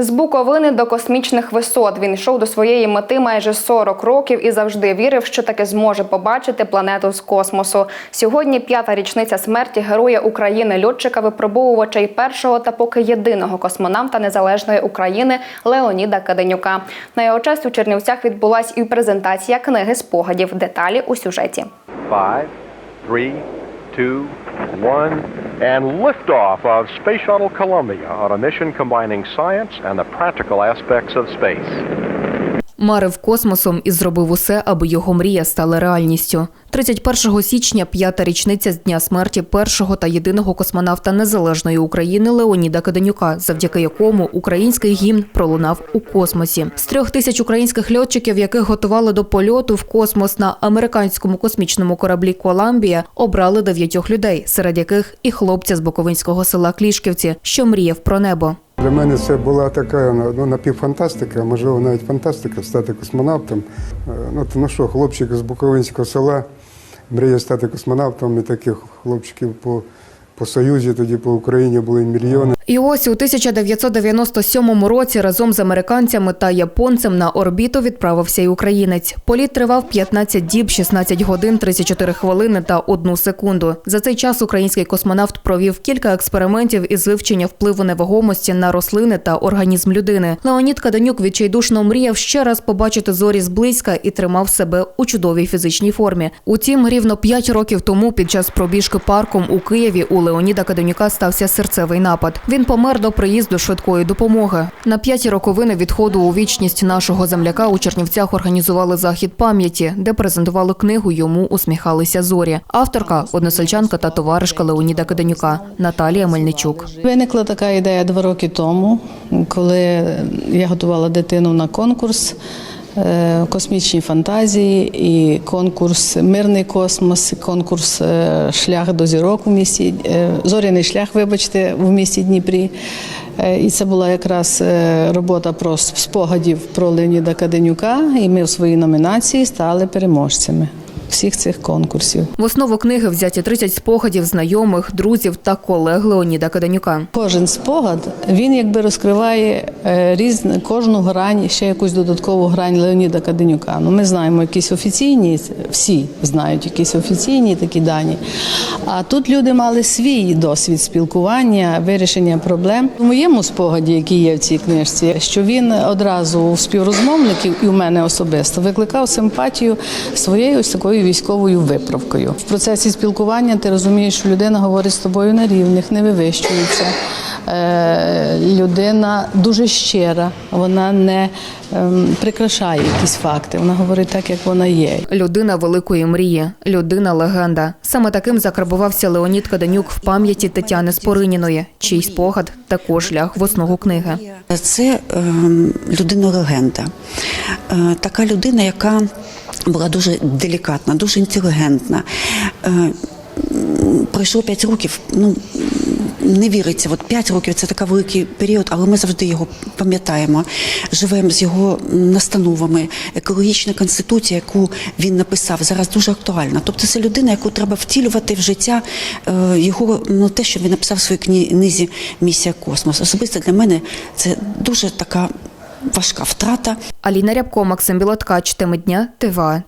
З Буковини до космічних висот він йшов до своєї мети майже 40 років і завжди вірив, що таки зможе побачити планету з космосу. Сьогодні п'ята річниця смерті героя України, льотчика випробовувача і першого та поки єдиного космонавта незалежної України Леоніда Каденюка. На його честь у Чернівцях відбулась і презентація книги спогадів. Деталі у сюжеті. Five, three, two, one, and liftoff of Space Shuttle Columbia on a mission combining science and the practical aspects of space. Марив космосом і зробив усе, аби його мрія стала реальністю. 31 січня, п'ята річниця з дня смерті першого та єдиного космонавта незалежної України Леоніда Каденюка, завдяки якому український гімн пролунав у космосі. З трьох тисяч українських льотчиків, яких готували до польоту в космос на американському космічному кораблі Коламбія, обрали дев'ятьох людей, серед яких і хлопця з Буковинського села Клішківці, що мріяв про небо. Для мене це була така ну, напівфантастика, можливо, навіть фантастика стати космонавтом. Е, Ну, то, ну що, хлопчик з Буковинського села мріє стати космонавтом, і таких хлопчиків по, по Союзі, тоді по Україні були мільйони. І ось у 1997 році разом з американцями та японцем на орбіту відправився й українець. Політ тривав 15 діб, 16 годин, 34 хвилини та 1 секунду. За цей час український космонавт провів кілька експериментів із вивчення впливу невагомості на рослини та організм людини. Леонід Каденюк відчайдушно мріяв ще раз побачити зорі зблизька і тримав себе у чудовій фізичній формі. Утім, рівно 5 років тому під час пробіжки парком у Києві у Леоніда Каденюка стався серцевий напад. Він помер до приїзду швидкої допомоги. На п'яті роковини відходу у вічність нашого земляка у Чернівцях організували захід пам'яті, де презентували книгу Йому усміхалися зорі. Авторка односельчанка та товаришка Леоніда Каденюка Наталія Мельничук. Виникла така ідея два роки тому, коли я готувала дитину на конкурс космічні фантазії і конкурс Мирний космос, конкурс е, Шлях до зірок в місті е, Зоряний шлях, вибачте, в місті Дніпрі. Е, І це була якраз е, робота про спогадів про Леоніда Каденюка, і ми в своїй номінації стали переможцями всіх цих конкурсів. В основу книги взяті 30 спогадів знайомих, друзів та колег Леоніда Каденюка. Кожен спогад він якби розкриває е, різну кожну грань, ще якусь додаткову грань Леоніда Каденюка. Ну ми знаємо якісь офіційні, всі знають якісь офіційні такі дані. А тут люди мали свій досвід спілкування, вирішення проблем. У моєму спогаді, який є в цій книжці, що він одразу у співрозмовників і у мене особисто викликав симпатію своєю ось такою військовою виправкою. В процесі спілкування ти розумієш, що людина говорить з тобою на рівних, не вивищується. Е, людина дуже щира, вона не ем, прикрашає якісь факти, вона говорить так, як вона є. Людина великої мрії, людина легенда. Саме таким закарбувався Леонід Каденюк в пам'яті Тетяни Спориніної, чий спогад також ляг в основу книги. Це ем, людина-легенда. Е, така людина, яка була дуже делікатна, дуже інтелігентна. Пройшло 5 років. Ну не віриться, от 5 років це такий великий період, але ми завжди його пам'ятаємо. Живемо з його настановами. Екологічна конституція, яку він написав, зараз дуже актуальна. Тобто це людина, яку треба втілювати в життя е, його ну, те, що він написав в своїй книзі Місія космос. Особисто для мене це дуже така важка втрата. Аліна Рябко, Максим Білоткач, теми дня, ТВА,